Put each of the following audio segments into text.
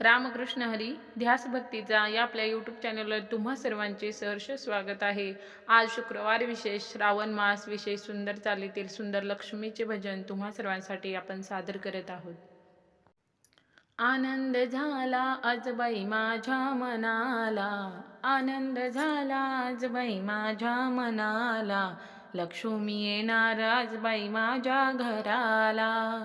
रामकृष्ण हरी ध्यास भक्तीचा या आपल्या यूट्यूब चॅनलवर तुम्हा सर्वांचे सहर्ष स्वागत आहे. आज शुक्रवार विशेष श्रावण मास विशेष सुंदर चालीतील सुंदर लक्ष्मीचे भजन तुम्हा सर्वांसाठी आपण सादर करत आहोत. आनंद झाला आज बाई माझ्या मनाला आनंद झाला आज बाई माझ्या मनाला लक्ष्मी येणार आज बाई माझ्या घराला.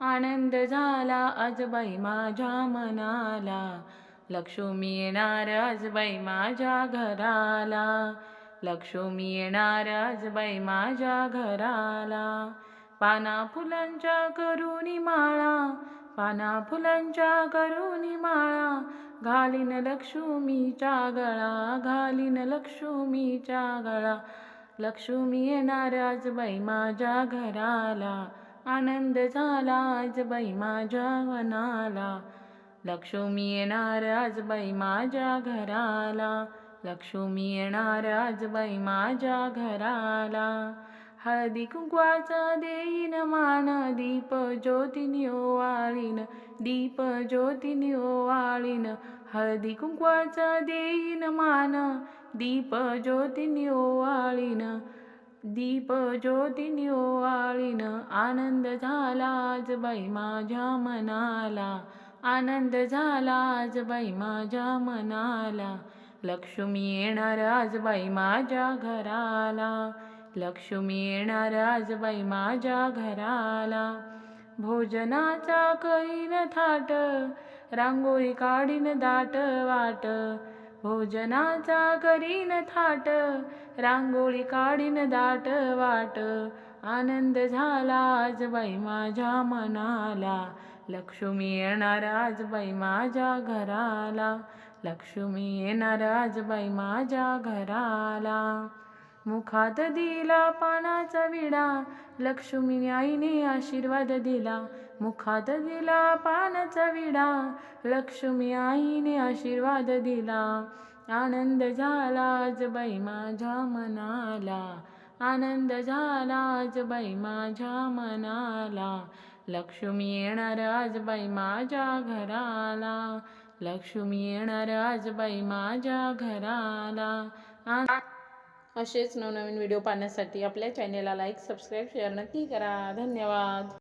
आनंद झाला आज बाई माझ्या मनाला. लक्ष्मी येणार आज बाई माझ्या घराला. लक्ष्मी येणार आज बाई माझ्या घराला. पाना फुलांच्या करुणी माळा पाना फुलांच्या करुणी माळा. घालीन लक्ष्मीच्या गळा घालीन लक्ष्मीच्या गळा. लक्ष्मी येणार आज बाई माझ्या घराला. आनंद झाला आज बाई माझ्या मनाला लक्ष्मी येणार आज बाई माझ्या घराला. लक्ष्मी येणार आज बाई माझ्या घराला. हळदी कुंकवाचा देईन मान दीप ज्योतिनी ओवाळीन दीप ज्योतिनी ओवाळीन. हळदी कुंकवाचा देईन मान दीप ज्योतिनी ओवाळीन. दीप ज्योतिनी ओवाळीन आनंद झाला आज बाई माझ्या मनाला. आनंद झाला आज बाई माझ्या मनाला. लक्ष्मी येणार आज बाई माझ्या घराला. लक्ष्मी येणार आज बाई माझ्या घराला. भोजनाचा करीन थाट रांगोळी काढीन दाट वाट. भोजनाचा करीन थाट रांगोळी काढीन दाट वाट. आनंद झाला आज बाई माझ्या मनाला. लक्ष्मी येणार आज बाई माझ्या घराला. लक्ष्मी येणार आज बाई माझ्या घराला. मुखात दिला पानाचा विडा लक्ष्मी आईने आशीर्वाद दिला. मुखात दिला पानाचा विडा. लक्ष्मी आईने आशीर्वाद दिला. आनंद झाला आज बाई माझ्या मनाला. आनंद झाला आज बाई माझ्या मनाला. लक्ष्मी येणार आज बाई माझ्या घराला. लक्ष्मी येणार आज बाई माझ्या घराला. असेच नवनवीन व्हिडिओ पाहण्यासाठी आपल्या चॅनेलला लाईक सबस्क्राईब शेअर नक्की करा. धन्यवाद.